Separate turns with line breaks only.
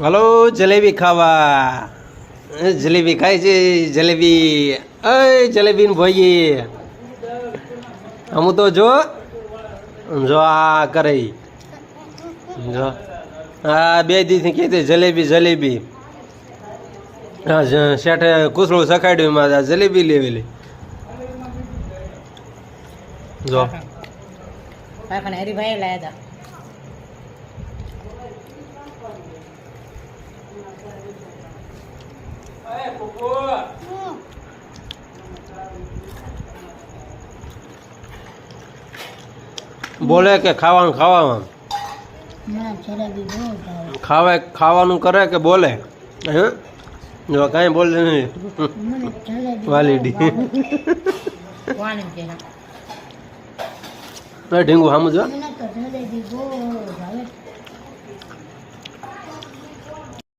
Hello, jalebi ખાવા. જલેબી ખાય છે, જલેબી. અય જલેબી ભાઈ અમુ તો જો જો આ કરે. જો, આ બે દીથી કીધી જલેબી જલેબી. હા શેઠે કુસળું સખાડ્યું આ જલેબી લેવેલી જો.
હરીભાઈ લાયા હતા
બોલે કે ખાવાનું ખાવામાં? ખાવે ખાવાનું કરે કે બોલે? હે? જો કાંઈ બોલે નહીં. વાલીડી.
ઢીંગું
ઢીંગુ સામું જો.